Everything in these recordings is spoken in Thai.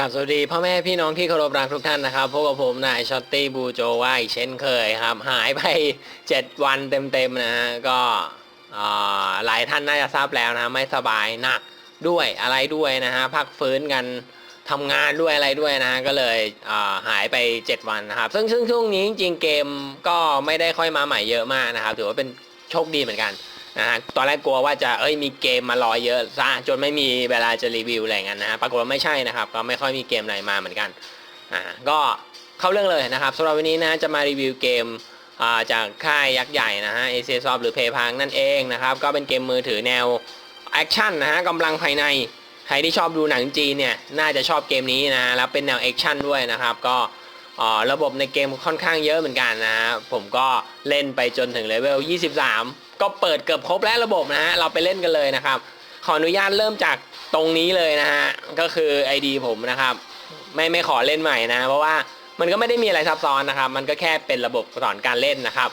กับสวัสดีพ่อแม่พี่น้องที่เคารพรักทุกท่านนะครับพบกับผมนายช็อตตี้บูโจว่าอีกเช่นเคยครับ หายไป 7 วันเต็มๆนะฮะก็หลายท่านน่าจะทราบแล้วนะไม่สบายหนักด้วยอะไรด้วยนะฮะพักฟื้นกันทำงานด้วยอะไรด้วยนะก็เลยหายไป 7 วันนะครับ ซึ่งซึ่งช่วงนี้จริงๆเกมก็ไม่ได้ค่อยมาใหม่เยอะมากนะครับถือว่าเป็นโชคดีเหมือนกัน นะฮะตอนแรกกลัวว่าจะเอ้ยมีเกมมารอเยอะซะจนไม่มีเวลาจะรีวิวอะไรเงี้ยนะฮะปรากฏว่าไม่ใช่นะครับ ก็ไม่ค่อยมีเกมไหนมาเหมือนกันอ่าก็เข้าเรื่องเลยนะครับสำหรับวันนี้นะจะมารีวิวเกมอ่าจากค่ายยักษ์ใหญ่นะฮะ a c s o f t หรือ p a y p a n นั่นเองนะครับ ก็เป็นเกมมือถือแนวแอคชั่นนะฮะกำลังภายใน ใครที่ชอบดูหนังจีนเนี่ย น่าจะชอบเกมนี้นะแล้วเป็นแนวแอคชั่นด้วยนะครับ ก็อ่าระบบในเกมค่อนข้างเยอะเหมือนกันนะฮะผมก็เล่นไปจนถึงเลเวล 23 ก็เปิดเกือบครบแล้วระบบนะฮะเราไปเล่นกันเลยนะครับ ขออนุญาตเริ่มจากตรงนี้เลยนะฮะก็คือ ID ผมนะครับ ไม่ไม่ขอเล่นใหม่นะ เพราะว่ามันก็ไม่ได้มีอะไรซับซ้อนนะครับ มันก็แค่เป็นระบบสอนการเล่นนะครับ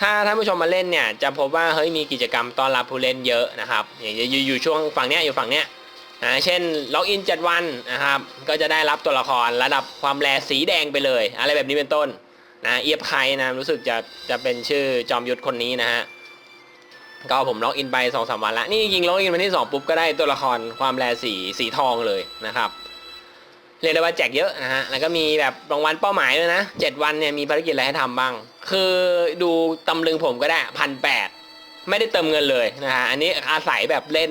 ถ้าท่านผู้ชมมาเล่นเนี่ยจะพบว่าเฮ้ยมีกิจกรรมต้อนรับผู้เล่นเยอะนะครับอย่างอยู่อยู่ช่วงฝั่งเนี้ยอยู่ฝั่งเนี้ยนะเช่นล็อกอิน7วันนะครับ ก็จะได้รับตัวละครระดับความแรสีแดงไปเลย อะไรแบบนี้เป็นต้นนะเอียบไคนะรู้สึกจะจะเป็นชื่อจอมยุทธคนนี้นะฮะ ก็ผมล็อกอินไป2อสวันละนี่จริงๆล็อกอินวันที่ 2 ปุ๊บก็ได้ตัวละครความแรสีสีทองเลยนะครับเรียกได้ว่าแจกเยอะนะฮะแล้วก็มีแบบรางวัลเป้าหมายด้วยนะ 7 วันเนี่ยมีภารกิจอะไรให้ทำบ้าง คือดูตำลึงผมก็ได้พันแปดไม่ได้เติมเงินเลยนะฮะอันนี้อาศัยแบบเล่น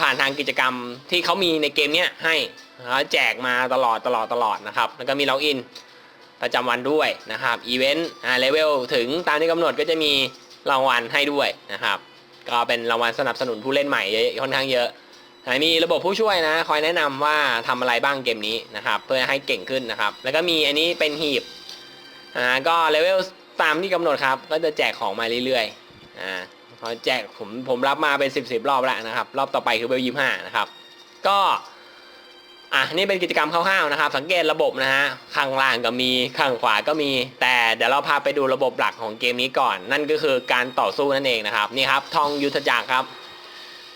ผ่านทางกิจกรรมที่เขามีในเกมเนี้ยให้แล้วแจกมาตลอดตลอดตลอดนะครับแล้วก็มีล็อกอินประจำวันด้วยนะครับอีเวนต์อาเลเวลถึงตามที่กำหนดก็จะมี รางวัลให้ด้วยนะครับ ก็เป็นรางวัลสนับสนุนผู้เล่นใหม่เยอะค่อนข้างเยอะมีระบบผู้ช่วยนะ คอยแนะนำว่าทำอะไรบ้างเกมนี้นะครับ เพื่อให้เก่งขึ้นนะครับ แล้วก็มีอันนี้เป็นหีบอ่าก็เลเวลตามที่กำหนดครับ ก็จะแจกของมาเรื่อยๆอ่าพอแจกผมผมรับมาเป็น 10บสรอบแล้วนะครับ รอบต่อไปคือเวลยี่ห้านะครับ ก็ อะนี่เป็นกิจกรรมคร่าวๆนะครับ สังเกตระบบนะฮะข้างล่างก็มีข้างขวาก็มี แต่เดี๋ยวเราพาไปดูระบบหลักของเกมนี้ก่อน นั่นก็คือการต่อสู้นั่นเองนะครับนี่ครับทองยุทธจักรครับ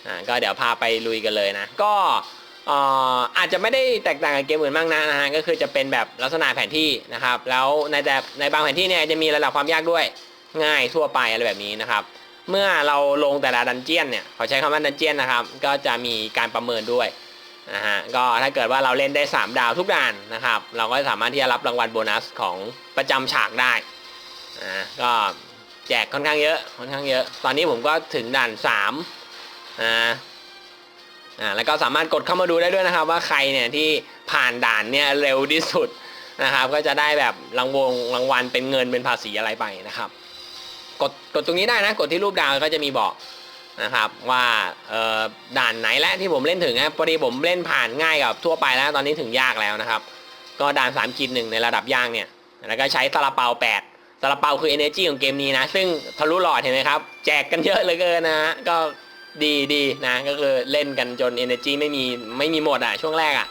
อ่าก็เดี๋ยวพาไปลุยกันเลยนะ ก็เอ่ออาจจะไม่ได้แตกต่างกับเกมอื่นมากนะนะฮะก็คือจะเป็นแบบลักษณะแผนที่นะครับ แล้วในแต่ในบางแผนที่เนี่ยจะมีระดับความยากด้วยง่ายทั่วไปอะไรแบบนี้นะครับ เมื่อเราลงแต่ละดันเจียนเนี่ยขาใช้คำว่าดันเจียนนะครับ ก็จะมีการประเมินด้วย นะฮะก็ถ้าเกิดว่าเราเล่นได้ 3 ดาวทุกด่านนะครับ เราก็สามารถที่จะรับรางวัลโบนัสของประจำฉากได้อ่าก็แจกค่อนข้างเยอะค่อนข้างเยอะ ตอนนี้ผมก็ถึงด่าน3อ่าอ่าแล้วก็สามารถกดเข้ามาดูได้ด้วยนะครับ ว่าใครเนี่ยที่ผ่านด่านเนี่ยเร็วที่สุดนะครับ ก็จะได้แบบรางวงรางวัลเป็นเงินเป็นภาษีอะไรไปนะครับ กดกดตรงนี้ได้นะ กดที่รูปดาวก็จะมีบอก นะครับว่าด่านไหนแล้วที่ผมเล่นถึงนะพอดีผมเล่นผ่านง่ายกับทั่วไปแล้วตอนนี้ถึงยากแล้วนะครับ ก็ด่าน3ขีดหนึ่งในระดับยากเนี่ยแล้วก็ใช้ซาลาเปา8ซาลาเปาคือ energy ของเกมนี้นะ ซึ่งทะลุหลอดเห็นไหมครับ แจกกันเยอะเหลือเกินนะฮะก็ดีดีนะก็คือเล่นกันจน energy ไม่มีไม่มีหมดอะช่วงแรกอะ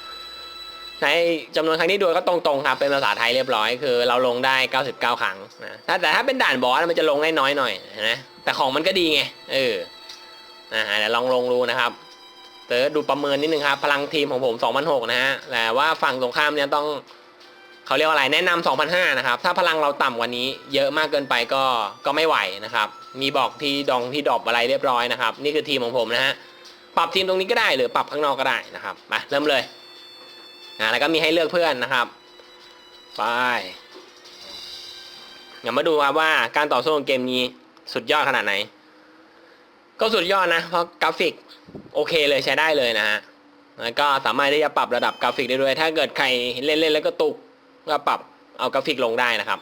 ในจำนวนครั้งที่ดูก็ตรงๆครับเป็นภาษาไทยเรียบร้อยคือเราลงได้ 99 ครั้งนะแต่ถ้าเป็นด่านบอสมันจะลงได้น้อยหน่อยนะแต่ของมันก็ดีไงเออ นะฮะเดี๋ยวลองลงดูนะครับเตอดูประเมินนิดนึงครับ พลังทีมของผม2006นะฮะแต่ว่าฝั่งตรงข้ามเนี่ยต้องเขาเรียกว่าอะไรแนะนำ2005นะครับ ถ้าพลังเราต่ำกว่านี้ เยอะมากเกินไปก็ก็ไม่ไหวนะครับ มีบอกที่ดองที่ดอปอะไรเรียบร้อยนะครับ นี่คือทีมของผมนะฮะปรับทีมตรงนี้ก็ได้หรือปรับข้างนอกก็ได้นะครับมาเริ่มเลยนะแล้วก็มีให้เลือกเพื่อนนะครับไปเดี๋ยวมาดูครับว่าการต่อสู้ของเกมนี้สุดยอดขนาดไหน ก็สุดยอดนะ เพราะกราฟิกโอเคเลยใช้ได้เลยนะฮะแล้วก็สามารถที่จะปรับระดับกราฟิกได้ด้วย ถ้าเกิดใครเล่นเล่นแล้วก็ตุกก็ปรับเอากราฟิกลงได้นะครับ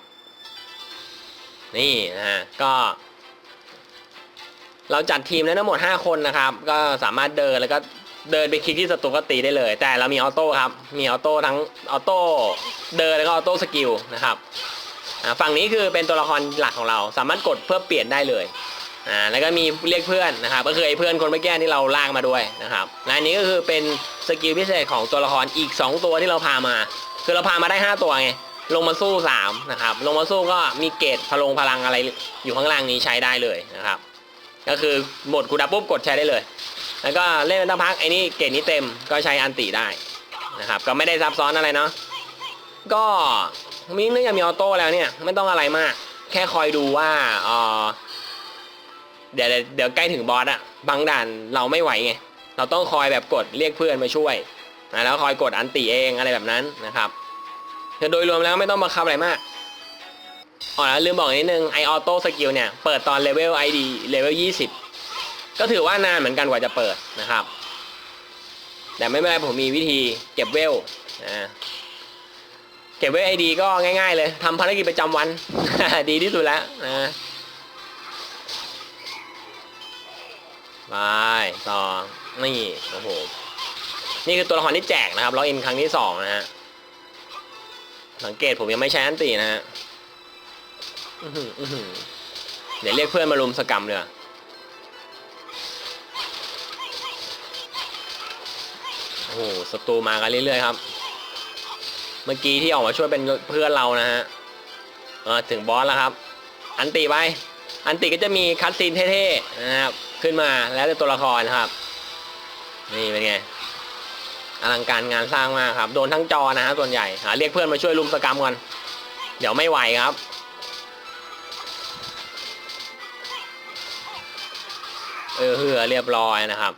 นี่นะฮะก็ เราจัดทีมแล้วทั้งหมด 5 คนนะครับ ก็สามารถเดินแล้วก็เดินไปคลิกที่ศัตรูก็ตีได้เลย แต่เรามีออโต้ครับ มีออโต้ทั้งออโต้เดินแล้วก็ออโต้สกิลนะครับฝั่งนี้คือเป็นตัวละครหลักของเรา สามารถกดเพื่อเปลี่ยนได้เลย อ่าแล้วก็มีเรียกเพื่อนนะครับก็คือไอ้เพื่อนคนเมื่อกี้ที่เราลากมาด้วยนะครับและอันนี้ก็คือเป็นสกิลพิเศษของตัวละครอีก 2 ตัวที่เราพามา คือเราพามาได้ 5 ตัวไงลงมาสู้3นะครับลงมาสู้ก็มีเกตพลงพลังอะไรอยู่ข้างล่างนี้ใช้ได้เลยนะครับก็คือหมดคูดาวน์ปุ๊บกดใช้ได้เลย แล้วก็เล่นตั้งพักไอ้นี่เกตนี้เต็มก็ใช้อันติได้นะครับก็ไม่ได้ซับซ้อนอะไรเนาะก็มีเนื่องจากมีออโต้แล้วเนี่ยไม่ต้องอะไรมาก แค่คอยดูว่าเออ เดี๋ยวเดี๋ยวใกล้ถึงบอสอะบางด่านเราไม่ไหวไง เราต้องคอยแบบกดเรียกเพื่อนมาช่วยนะแล้วคอยกดอันติเองอะไรแบบนั้นนะครับโดยรวมแล้วไม่ต้องบังคับอะไรมากอ๋อแล้วลืมบอกนิดนึงไอออโต้สกิลเนี่ยเปิดตอนเลเวล ID เลเวล20ก็ถือว่านานเหมือนกันกว่าจะเปิดนะครับ แต่ไม่เป็นไรผมมีวิธีเก็บเวลนะเก็บเวลไอดีก็ง่ายๆเลยทำภารกิจประจำวัน ดีที่สุดแล้วนะ ไปต่อ นี่โอ้โหนี่คือตัวละครที่แจกนะครับล็อกอินครั้งที่สองนะฮะ สังเกตผมยังไม่ใช้อันตีนะฮะอือหือเดี๋ยวเรียกเพื่อนมารุมสกรรมเลยโอ้โหศัตรูมากันเรื่อยๆครับ เมื่อกี้ที่ออกมาช่วยเป็นเพื่อนเรานะฮะเออถึงบอสแล้วครับ อันติไป อันติก็จะมีคัตซีนเท่ๆนะครับ ขึ้นมาแล้วแต่ตัวละครนะครับ นี่เป็นไงอลังการงานสร้างมากครับ โดนทั้งจอนะฮะส่วนใหญ่หาเรียกเพื่อนมาช่วยลุมสกรรมก่อนเดี๋ยวไม่ไหวครับ เออเหือเรียบร้อยนะครับ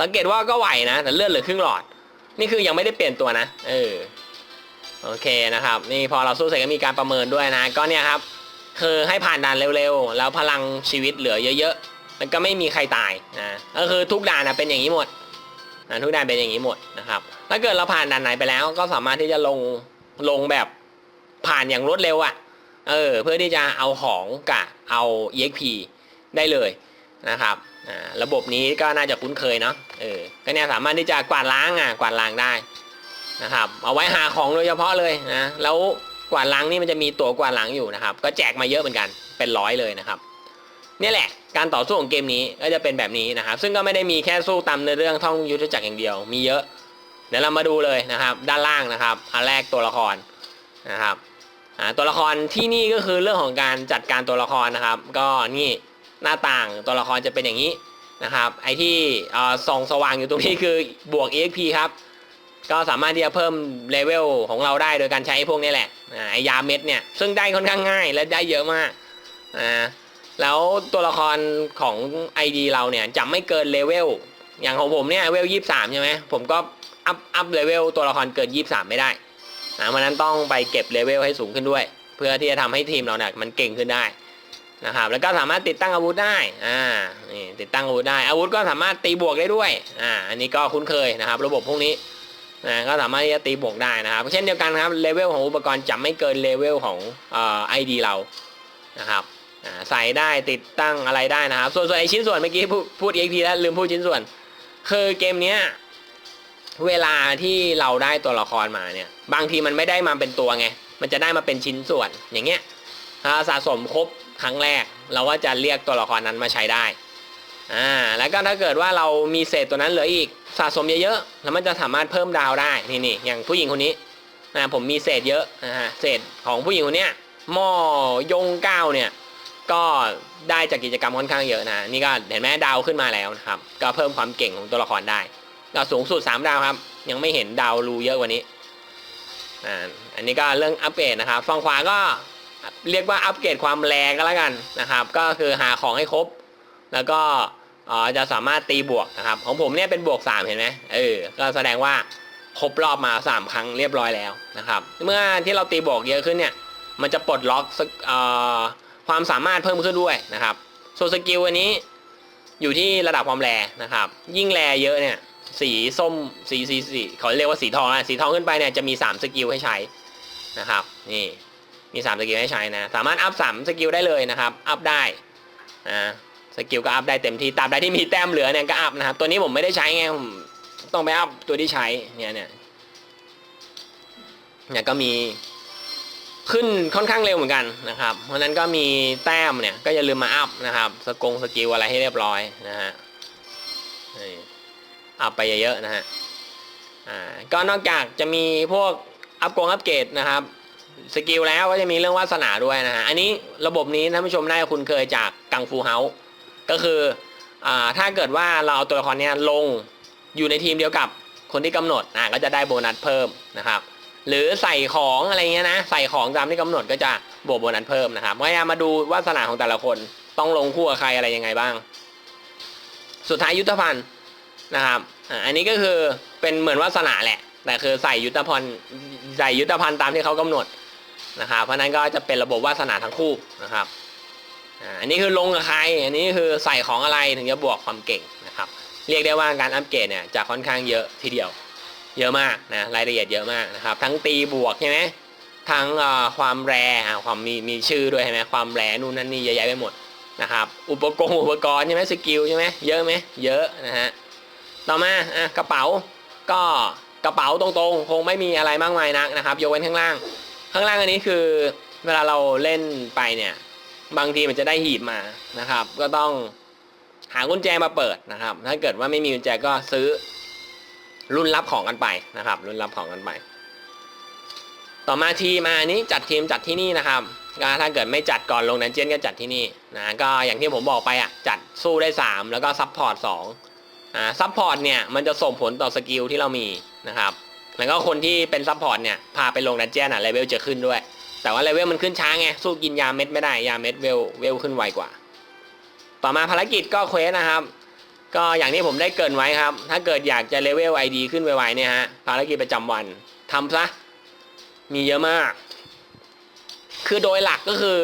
สังเกตว่าก็ไหวนะ แต่เลือดเหลือครึ่งหลอด นี่คือยังไม่ได้เปลี่ยนตัวนะ เออโอเคนะครับ นี่พอเราสู้เสร็จก็มีการประเมินด้วยนะ ก็เนี่ยครับ คือให้ผ่านด่านเร็วๆ แล้วพลังชีวิตเหลือเยอะๆ แล้วก็ไม่มีใครตายนะก็คือทุกด่านนะเป็นอย่างนี้หมดนะทุกด่านเป็นอย่างนี้หมดนะครับ ถ้าเกิดเราผ่านด่านไหนไปแล้วก็สามารถที่จะลงลงแบบผ่านอย่างรวดเร็วอะ่ะเออเพื่อที่จะเอาของกับเอา EXP ได้เลยนะครับอ่าระบบนี้ก็น่าจะคุ้นเคยเนาะเออก็เนี่ยสามารถที่จะกวาดล้างอะกวาดล้างได้นะครับ เอาไว้หาของโดยเฉพาะเลยนะแล้วกวาดล้างนี่มันจะมีตัวกวาดล้างอยู่นะครับ ก็แจกมาเยอะเหมือนกันเป็นร้อยเลยนะครับ นี่แหละ การต่อสู้ของเกมนี้ก็จะเป็นแบบนี้นะครับ ซึ่งก็ไม่ได้มีแค่สู้ตามในเรื่องท่องยุทธจักรอย่างเดียว มีเยอะ เดี๋ยวเรามาดูเลยนะครับ ด้านล่างนะครับ อันแรกตัวละครนะครับตัวละครที่นี่ก็คือเรื่องของการจัดการตัวละครนะครับ ก็นี่หน้าต่างตัวละครจะเป็นอย่างนี้นะครับ ไอที่ส่องสว่างอยู่ตรงนี้คือบวก exp ครับ ก็สามารถที่จะเพิ่มเลเวลของเราได้โดยการใช้พวกนี้แหละไอยาเม็ดเนี่ย ซึ่งได้ค่อนข้างง่ายและได้เยอะมากอ่า แล้วตัวละครของ ID เราเนี่ยจะไม่เกินเลเวลอย่างของผมเนี่ยเลเวลยี่สามใช่ไหมผมก็อัพอัพเลเวลตัวละครเกินยี่สามไม่ได้อ่ามันนั้นต้องไปเก็บเลเวลให้สูงขึ้นด้วย เพื่อที่จะทำให้ทีมเราเนี่ยมันเก่งขึ้นได้นะครับแล้วก็สามารถติดตั้งอาวุธได้อ่านี่ติดตั้งอาวุธได้ อาวุธก็สามารถตีบวกได้ด้วยอ่าอันนี้ก็คุ้นเคยนะครับ ระบบพวกนี้นะก็สามารถที่จะตีบวกได้นะครับ เช่นเดียวกันครับเลเวลของอุปกรณ์จะไม่เกินเลเวลของเอ่อไอดีเรานะครับ ใส่ได้ติดตั้งอะไรได้นะครับ ส่วนส่วนไอชิ้นส่วนเมื่อกี้พูดพูด EXP แล้วลืมพูดชิ้นส่วน คือเกมเนี้ยเวลาที่เราได้ตัวละครมาเนี่ย บางทีมันไม่ได้มาเป็นตัวไง มันจะได้มาเป็นชิ้นส่วนอย่างเงี้ยถ้าสะสมครบครั้งแรก เราก็จะเรียกตัวละครนั้นมาใช้ได้อ่าแล้วก็ถ้าเกิดว่าเรามีเศษตัวนั้นเหลืออีกสะสมเยอะๆแล้วมันจะสามารถเพิ่มดาวได้นี่นี่อย่างผู้หญิงคนนี้นะผมมีเศษเยอะนะฮะเศษของผู้หญิงคนเนี้ยหม้อยงก้าวเนี่ย ก็ได้จากกิจกรรมค่อนข้างเยอะนะ นี่ก็เห็นไหมดาวขึ้นมาแล้วนะครับ ก็เพิ่มความเก่งของตัวละครได้ก็สูงสุด 3 ดาวครับ ยังไม่เห็นดาวรูเยอะกว่านี้อ่าอันนี้ก็เรื่องอัปเกรดนะครับฝั่งขวาก็เรียกว่าอัปเกรดความแรงก็แล้วกันนะครับ ก็คือหาของให้ครบ แล้วก็จะสามารถตีบวกนะครับ ของผมเนี่ยเป็นบวก 3 เห็นไหมเออ ก็แสดงว่าครบรอบมา 3 ครั้งเรียบร้อยแล้วนะครับ เมื่อที่เราตีบวกเยอะขึ้นเนี่ย มันจะปลดล็อก ความสามารถเพิ่มขึ้นด้วยนะครับส่วนสกิลอันนี้อยู่ที่ระดับความแรนะครับ ยิ่งแรเยอะเนี่ย สีส้มสีสีสีเขาเรียกว่าสีทองนะสีทองขึ้นไปเนี่ยจะมี 3 สกิลให้ใช้นะครับนี่มี 3 สกิลให้ใช้นะสามารถอัพ3สกิลได้เลยนะครับอัพได้นะสกิลก็อัพได้เต็มที่ตราบใดที่มีแต้มเหลือเนี่ยก็อัพนะครับตัวนี้ผมไม่ได้ใช้ไงผมต้องไปอัพตัวที่ใช้เนี่ยเนี่ยเนี่ยก็มี ขึ้นค่อนข้างเร็วเหมือนกันนะครับ เพราะนั้นก็มีแต้มเนี่ยก็อย่าลืมมาอัพนะครับ สกงสกิลอะไรให้เรียบร้อยนะฮะอัพไปเยอะๆนะฮะอ่าก็นอกจากจะมีพวกอัพกงอัพเกรดนะครับสกิลแล้วก็จะมีเรื่องวาสนาด้วยนะฮะอันนี้ระบบนี้ท่านผู้ชมน่าจะคุ้นเคยจากกังฟูเฮาส์ก็คืออ่าถ้าเกิดว่าเราเอาตัวละครเนี้ยลงอยู่ในทีมเดียวกับคนที่กำหนดอะก็จะได้โบนัสเพิ่มนะครับ หรือใส่ของอะไรเงี้ยนะ ใส่ของตามที่กำหนดก็จะบวกโบนัสเพิ่มนะครับก็มาดูวาสนาของแต่ละคนต้องลงคู่กับใครอะไรยังไงบ้าง สุดท้ายยุทธภัณฑ์นะครับอันนี้ก็คือเป็นเหมือนวาสนาแหละ แต่คือใส่ยุทธภัณฑ์ใส่ยุทธภัณฑ์ตามที่เขากำหนดนะครับเพราะนั้นก็จะเป็นระบบวาสนาทั้งคู่นะครับอันนี้คือลงกับใคร อันนี้คือใส่ของอะไรถึงจะบวกความเก่งนะครับ เรียกได้ว่าการอัปเกรดเนี่ยจะค่อนข้างเยอะทีเดียว เยอะมากนะรายละเอียดเยอะมากนะครับ ทั้งตีบวกใช่ไหมทั้งความแรอ่ความมีมีชื่อด้วยใช่ไหมความแรนู่นนั่นนี่เยอะแยะไปหมดนะครับ อุปกรณ์อุปกรณ์ใช่ไหมสกิลใช่ไหมเยอะไหมเยอะนะฮะต่อมาอะกระเป๋าก็กระเป๋าตรงๆ คงไม่มีอะไรมากมายนักนะครับยกเว้นข้างล่าง ข้างล่างอันนี้คือเวลาเราเล่นไปเนี่ยบางทีมันจะได้หีบมานะครับ ก็ต้องหากุญแจมาเปิดนะครับ ถ้าเกิดว่าไม่มีกุญแจก็ซื้อ รุ่นรับของกันไปนะครับ รุ่นรับของกันไป ต่อมาทีมาอันนี้จัดทีมจัดที่นี่นะครับก็ถ้าเกิดไม่จัดก่อนลงดันเจียนก็จัดที่นี่นะก็อย่างที่ผมบอกไปอะจัดสู้ได้ 3 แล้วก็ซับพอร์ต2อ่าซับพอร์ตเนี่ยมันจะส่งผลต่อสกิลที่เรามีนะครับแล้วก็คนที่เป็นซับพอร์ตเนี่ยพาไปลงดันเจียนอะเลเวลจะขึ้นด้วย แต่ว่าเลเวลมันขึ้นช้าไงสู้กินยาเม็ดไม่ได้ยาเม็ดเวลเวลขึ้นไวกว่า ต่อมาภารกิจก็เควสนะครับ ก็อย่างที่ผมได้เกินไว้ครับ ถ้าเกิดอยากจะเลเวลไอดีขึ้นไวๆเนี่ยฮะภารกิจประจำวันทำซะ มีเยอะมาก คือโดยหลักก็คือ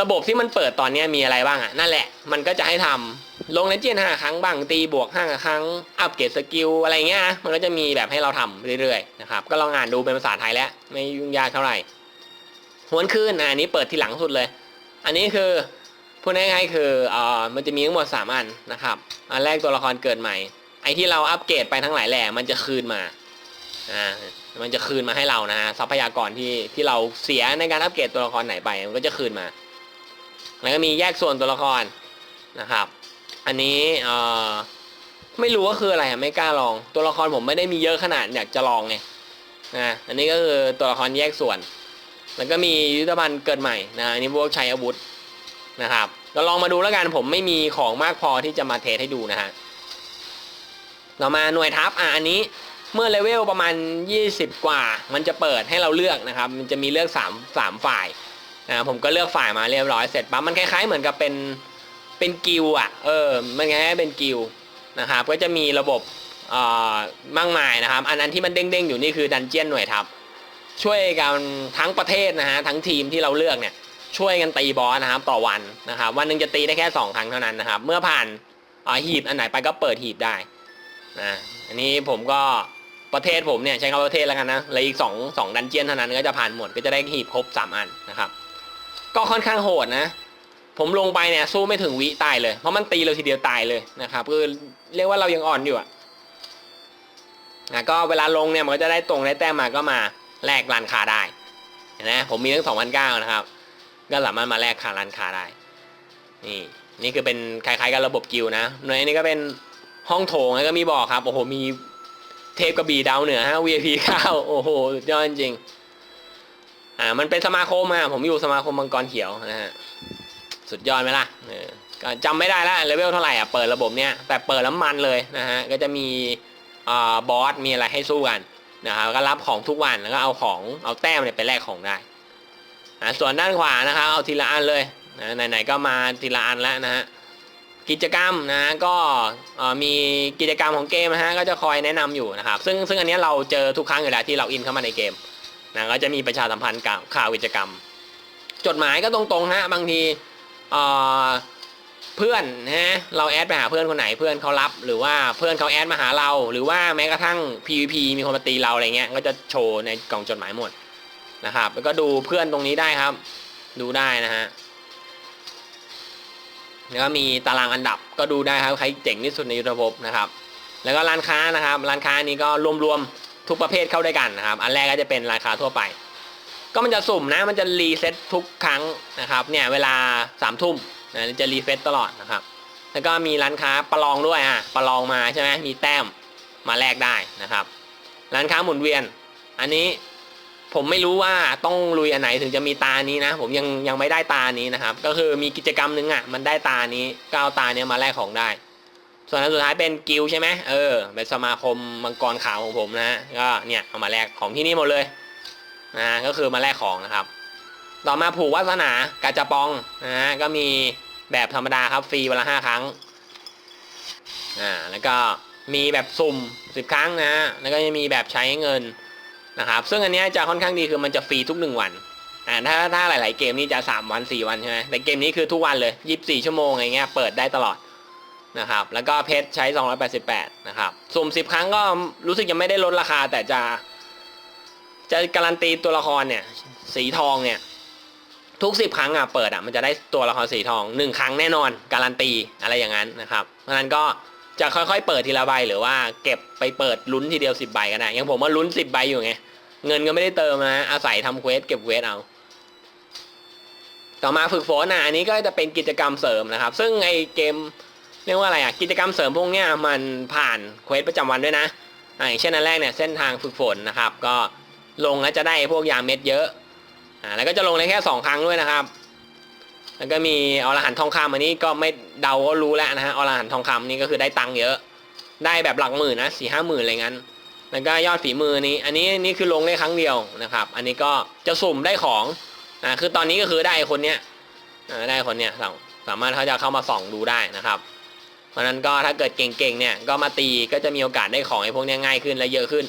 ระบบที่มันเปิดตอนนี้มีอะไรบ้างอะนั่นแหละ มันก็จะให้ทำลงในเจียนห้าครั้งบ้าง ตีบวกห้าครั้ง อัปเกรดสกิลอะไรเงี้ย มันก็จะมีแบบให้เราทำเรื่อยๆนะครับ ก็ลองอ่านดูเป็นภาษาไทยแล้ว ไม่ยุ่งยากเท่าไหร่หวนคืนอะอันนี้เปิดทีหลังสุดเลย อันนี้คือ พูดง่ายๆคือเอ่อมันจะมีทั้งหมด 3 อันนะครับ อันแรกตัวละครเกิดใหม่ ไอที่เราอัปเกรดไปทั้งหลายแหล่มันจะคืนมา อ่า มันจะคืนมาให้เรานะฮะทรัพยากรที่ที่เราเสียในการอัปเกรดตัวละครไหนไป มันก็จะคืนมา แล้วก็มีแยกส่วนตัวละครนะครับ อันนี้เอ่อไม่รู้ว่าคืออะไรไม่กล้าลอง ตัวละครผมไม่ได้มีเยอะขนาดอยากจะลองไงนะอันนี้ก็คือตัวละครแยกส่วน แล้วก็มียุทธภัณฑ์เกิดใหม่นะอันนี้พวกใช้อาวุธ นะครับก็ลองมาดูแล้วกันผมไม่มีของมากพอที่จะมาเทสให้ดูนะฮะเรามาหน่วยทัพอะอันนี้เมื่อเลเวลประมาณ 20 กว่า มันจะเปิดให้เราเลือกนะครับ มันจะมีเลือก 3 3 ฝ่ายนะผมก็เลือกฝ่ายมาเรียบร้อยเสร็จปั๊บมันคล้ายๆเหมือนกับเป็นเป็นกิลอะเออมันคล้ายๆเป็นกิลนะครับก็จะมีระบบเอ่อมากมายนะครับ อันนั้นที่มันเด้งๆอยู่นี่คือดันเจียนหน่วยทัพช่วยกันทั้งประเทศนะฮะทั้งทีมที่เราเลือกเนี่ย ช่วยกันตีบอสนะครับ ต่อวันนะครับ วันหนึ่งจะตีได้แค่ 2 ครั้งเท่านั้นนะครับ เมื่อผ่านอ่าหีบอันไหนไปก็เปิดหีบได้นะอันนี้ผมก็ประเทศผมเนี่ยใช้คำว่าประเทศแล้วกันนะเลยอีก2 2ดันเจียนเท่านั้นก็จะผ่านหมดก็จะได้หีบครบ 3 อันนะครับ ก็ค่อนข้างโหดนะผมลงไปเนี่ยสู้ไม่ถึงวิตายเลย เพราะมันตีเราทีเดียวตายเลยนะครับคือเรียกว่าเรายังอ่อนอยู่อะนะก็เวลาลงเนี่ยมันก็จะได้ตรงได้แต้มมาก็มาแลกร้านคาได้เห็นไหมผมมีทั้ง2,009นะครับ ก็สามารถมาแลกคาร้านค้าได้ นี่นี่คือเป็นคล้ายๆกับระบบกิลนะหน่วยนี้ก็เป็นห้องโถงแล้วก็มีบอกครับ โอ้โห มีเทพกระบี่ดาวเหนือฮะ VIP 9โอ้โหสุดยอดจริง อ่า มันเป็นสมาคมอะ ผมอยู่สมาคมมังกรเขียวนะฮะ สุดยอดไหมล่ะเออก็จำไม่ได้ละเลเวลเท่าไหร่อะ เปิดระบบเนี้ย แต่เปิดแล้วมันเลยนะฮะ ก็จะมีอ่าบอส มีอะไรให้สู้กันนะครับ ก็รับของทุกวัน แล้วก็เอาของ เอาแต้มเนี่ยไปแลกของได้ ส่วนด้านขวานะครับเอาทีละอันเลยนะไหนๆก็มาทีละอันแล้วนะฮะกิจกรรมนะก็มีกิจกรรมของเกมนะฮะก็จะคอยแนะนำอยู่นะครับ ซึ่งซึ่งอันนี้เราเจอทุกครั้งอยู่แล้วที่เราอินเข้ามาในเกมนะก็จะมีประชาสัมพันธ์กับข่าวกิจกรรม จดหมายก็ตรงๆฮะบางทีเอ่อเพื่อนนะฮะเราแอดไปหาเพื่อนคนไหนเพื่อนเขารับ หรือว่าเพื่อนเขาแอดมาหาเรา หรือว่าแม้กระทั่ง PVP มีคนมาตีเราอะไรเงี้ยก็จะโชว์ในกล่องจดหมายหมด นะครับ แล้วก็ดูเพื่อนตรงนี้ได้ครับ ดูได้นะฮะแล้วก็มีตารางอันดับก็ดูได้ครับใครเจ๋งที่สุดในยุทธภพนะครับ แล้วก็ร้านค้านะครับ ร้านค้านี้ก็รวมๆทุกประเภทเข้าด้วยกันนะครับ อันแรกก็จะเป็นราคาทั่วไป ก็มันจะสุ่มนะ มันจะรีเซ็ตทุกครั้งนะครับ เนี่ยเวลาสามทุ่มนะจะรีเซ็ตตลอดนะครับ แล้วก็มีร้านค้าประลองด้วยอะประลองมาใช่ไหมมีแต้มมาแลกได้นะครับ ร้านค้าหมุนเวียน อันนี้ ผมไม่รู้ว่าต้องลุยอันไหนถึงจะมีตานี้นะ ผมยังยังไม่ได้ตานี้นะครับ ก็คือมีกิจกรรมนึงอะมันได้ตานี้ก็เอาตาเนี้ยมาแลกของได้ ส่วนอันสุดท้ายเป็นกิลใช่ไหมเออเป็นสมาคมมังกรขาวของผมนะฮะก็เนี่ยเอามาแลกของที่นี่หมดเลยนะก็คือมาแลกของนะครับ ต่อมาผูกวาสนากาจะปองนะฮะก็มีแบบธรรมดาครับฟรีวันละห้าครั้งอ่าแล้วก็มีแบบสุ่มสิบครั้งนะฮะแล้วก็จะมีแบบใช้เงิน นะครับซึ่งอันนี้จะค่อนข้างดีคือมันจะฟรีทุกหนึ่งวันอ่าถ้าถ้าหลาย ๆ เกมนี่จะ 3 วัน 4 วันใช่ไหมแต่เกมนี้คือทุกวันเลย 24 ชั่วโมงอะไรเงี้ยเปิดได้ตลอดนะครับแล้วก็เพชรใช้ 288 นะครับสุ่ม 10 ครั้งก็รู้สึกยังไม่ได้ลดราคาแต่จะ จะการันตีตัวละครเนี่ยสีทองเนี่ยทุก 10 ครั้งอะเปิดอะมันจะได้ตัวละครสีทอง 1 ครั้งแน่นอนการันตีอะไรอย่างนั้นนะครับเพราะฉะนั้นก็จะค่อย ๆ เปิดทีละใบหรือว่าเก็บไปเปิดลุ้นทีเดียว 10 ใบก็ได้อย่างผมว่าลุ้น 10 ใบอยู่ไง เงินก็ไม่ได้เติมนะอาศัยทำเควสเก็บเควสเอา ต่อมาฝึกฝนนะอันนี้ก็จะเป็นกิจกรรมเสริมนะครับ ซึ่งไอเกมเรียกว่าอะไรอะกิจกรรมเสริมพวกเนี้ยมันผ่านเควสประจำวันด้วยนะอ่าอย่างเช่นอันแรกเนี่ยเส้นทางฝึกฝนนะครับ ก็ลงแล้วจะได้พวกยาเม็ดเยอะอ่าแล้วก็จะลงได้แค่สองครั้งด้วยนะครับ แล้วก็มีอรหันทองคำอันนี้ก็ไม่เดาก็รู้แล้วนะฮะอรหันทองคำนี่ก็คือได้ตังค์เยอะ ได้แบบหลักหมื่นนะสี่ห้าหมื่นอะไรงั้น แล้วก็ยอดฝีมือนี้ อันนี้นี่คือลงได้ครั้งเดียวนะครับ อันนี้ก็จะสุ่มได้ของอ่าคือตอนนี้ก็คือได้คนเนี้ยอ่าได้คนเนี้ยสามสามารถเขาจะเข้ามาส่องดูได้นะครับ เพราะฉะนั้นก็ถ้าเกิดเก่งๆเนี่ยก็มาตีก็จะมีโอกาสได้ของไอ้พวกเนี้ยง่ายขึ้นและเยอะขึ้น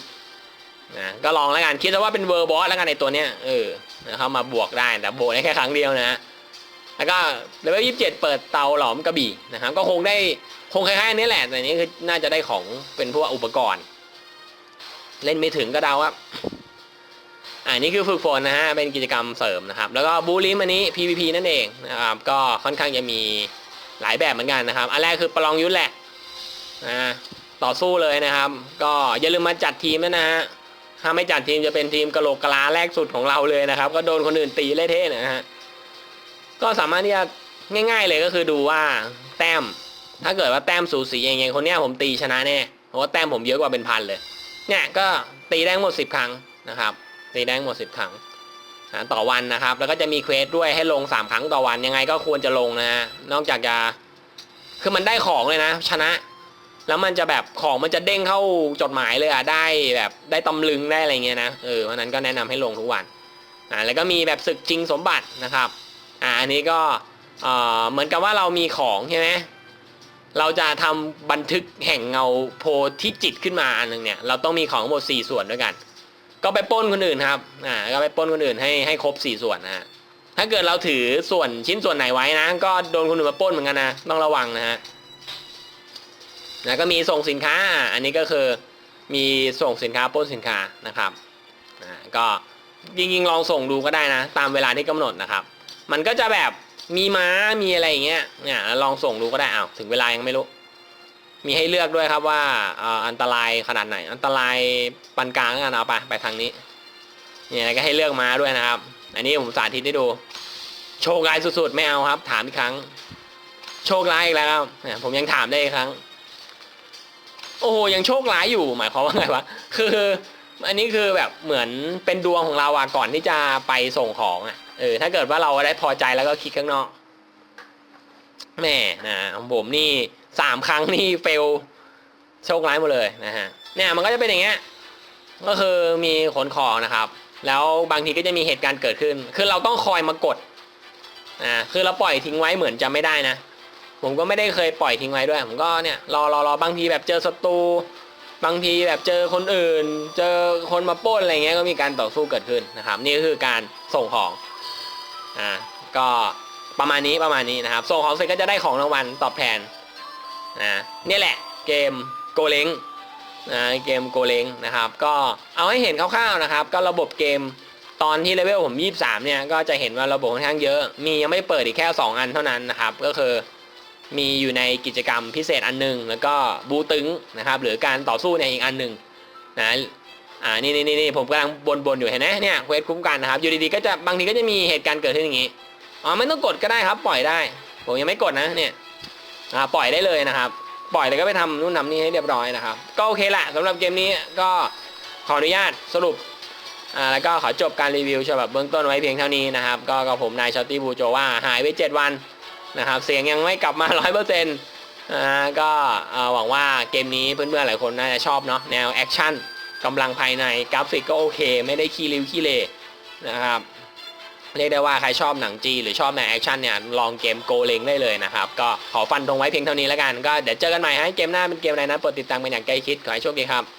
นะก็ลองแล้วกันคิดซะว่าเป็นเวอร์บอสแล้วกันในตัวเนี้ยเออเข้ามาบวกได้แต่บวกได้แค่ครั้งเดียวนะแล้วก็เลเวลยี่สิบเจ็ดเปิดเตาหลอมกระบี่นะครับก็คงได้คงคล้ายๆนนี้แหละแต่อันนี้คือน่าจะได้ของเป็นพวกอุปกรณ์ เล่นไม่ถึงก็เดาว่าอ่านี่คือฝึกฝนนะฮะ เป็นกิจกรรมเสริมนะครับ แล้วก็บูลิมอันนี้ PVP นั่นเองนะครับ ก็ค่อนข้างจะมีหลายแบบเหมือนกันนะครับ อันแรกคือประลองยุทธแหละนะต่อสู้เลยนะครับ ก็อย่าลืมมาจัดทีมด้วยนะฮะ ถ้าไม่จัดทีมจะเป็นทีมกระโหลกกะลาแรกสุดของเราเลยนะครับ ก็โดนคนอื่นตีเละเทะนะฮะ ก็สามารถที่จะง่าย ๆเลยก็คือดูว่าแต้ม ถ้าเกิดว่าแต้มสูสีอย่างๆคนเนี้ยผมตีชนะแน่ เพราะว่าแต้มผมเยอะกว่าเป็นพันเลย เนี่ยก็ตีได้หมด 10 ครั้งนะครับ ตีได้หมด 10 ครั้งนะต่อวันนะครับ แล้วก็จะมีเควสด้วยให้ลง 3 ครั้งต่อวันยังไงก็ควรจะลงนะฮะนอกจากจะคือมันได้ของเลยนะ ชนะ แล้วมันจะแบบของมันจะเด้งเข้าจดหมายเลยอะได้แบบได้ตำลึงได้อะไรเงี้ยนะเออเพราะนั้นก็แนะนำให้ลงทุกวันอ่าแล้วก็มีแบบศึกชิงสมบัตินะครับอ่าอันนี้ก็เอ่อเหมือนกับว่าเรามีของใช่ไหม เราจะทำบันทึกแห่งเงาโพธิจิตขึ้นมาอันหนึ่งเนี่ยเราต้องมีของทั้งหมด4ส่วนด้วยกัน ก็ไปป้นคนอื่นครับอ่าก็ไปป้นคนอื่นให้ให้ครบ4ส่วนนะฮะถ้าเกิดเราถือส่วนชิ้นส่วนไหนไว้นะ ก็โดนคนอื่นมาป้นเหมือนกันนะต้องระวังนะฮะแล้วก็มีส่งสินค้าอันนี้ก็คือมีส่งสินค้าป้นสินค้านะครับอ่าก็ยิงยิงๆลองส่งดูก็ได้นะ ตามเวลาที่กำหนดนะครับ มันก็จะแบบ มีม้ามีอะไรอย่างเงี้ยเนี่ยลองส่งดูก็ได้อ้าวถึงเวลายังไม่รู้ มีให้เลือกด้วยครับว่าอันตรายขนาดไหน อันตรายปานกลางกันเอาไปไปทางนี้เนี่ยก็ให้เลือกม้าด้วยนะครับ อันนี้ผมสาธิตให้ดู โชคร้ายสุดๆไม่เอาครับ ถามอีกครั้ง โชคร้ายอีกแล้วครับเนี่ยผมยังถามได้อีกครั้ง โอ้โหยังโชคร้ายอยู่หมายความว่าไงวะคืออันนี้คือแบบเหมือนเป็นดวงของเราอะก่อนที่จะไปส่งของอะ เออถ้าเกิดว่าเราได้พอใจแล้วก็คลิกข้างนอกแม่นะของผมนี่สามครั้งนี่เฟลโชคร้ายหมดเลยนะฮะเนี่ยมันก็จะเป็นอย่างเงี้ยก็คือมีขนของนะครับ แล้วบางทีก็จะมีเหตุการณ์เกิดขึ้น คือเราต้องคอยมากดอ่าคือเราปล่อยทิ้งไว้เหมือนจะไม่ได้นะ ผมก็ไม่ได้เคยปล่อยทิ้งไว้ด้วย ผมก็เนี่ยรอรอรอบางทีแบบเจอศัตรูบางทีแบบเจอคนอื่น เจอคนมาป้นอะไรเงี้ยก็มีการต่อสู้เกิดขึ้นนะครับ นี่ก็คือการส่งของ อ่าก็ประมาณนี้ประมาณนี้นะครับส่งของเสร็จก็จะได้ของรางวัลตอบแทนอ่านี่แหละเกมโกเลงนะเกมโกเลงนะครับ ก็เอาให้เห็นคร่าวๆนะครับ ก็ระบบเกมตอนที่เลเวลผม 23 เนี่ย ก็จะเห็นว่าระบบค่อนข้างเยอะ มียังไม่เปิดอีกแค่ 2 อันเท่านั้นนะครับ ก็คือมีอยู่ในกิจกรรมพิเศษอันหนึงแล้วก็บูตึงนะครับ หรือการต่อสู้เนี่ยอีกอันหนึ่งนะ อ่านี่นี่นี่ผมกำลังบนๆอยู่เห็นไหมเนี่ยเควสคุ้มกันนะครับอยู่ดีๆก็จะบางทีก็จะมีเหตุการณ์เกิดขึ้นอย่างนี้อ๋อไม่ต้องกดก็ได้ครับ ปล่อยได้ผมยังไม่กดนะเนี่ยอ่าปล่อยได้เลยนะครับ ปล่อยเลยก็ไปทำนู่นทำนี่ให้เรียบร้อยนะครับ ก็โอเคแหละสำหรับเกมนี้ก็ขออนุญาตสรุปอ่าแล้วก็ขอจบการรีวิวฉบับเบื้องต้นไว้เพียงเท่านี้นะครับ ก็กับผมนายชอตตี้บูโจว่าหายไป7วันนะครับ เสียงยังไม่กลับมา100%อ่าก็เอ่อหวังว่าเกมนี้เพื่อนๆหลายคนน่าจะชอบเนาะแนวแอคชั่น กำลังภายในกราฟิกก็โอเค ไม่ได้ขี้ริ้วขี้เลนะครับเรียกได้ว่าใครชอบหนังจีหรือชอบแนวแอคชั่นเนี่ยลองเกมโกเลงได้เลยนะครับ ก็ขอฟันตรงไว้เพียงเท่านี้แล้วกันก็เดี๋ยวเจอกันใหม่ให้เกมหน้าเป็นเกมอะไรนะโปรดติดตามกันอย่างใกล้ชิดขอให้โชคดีครับ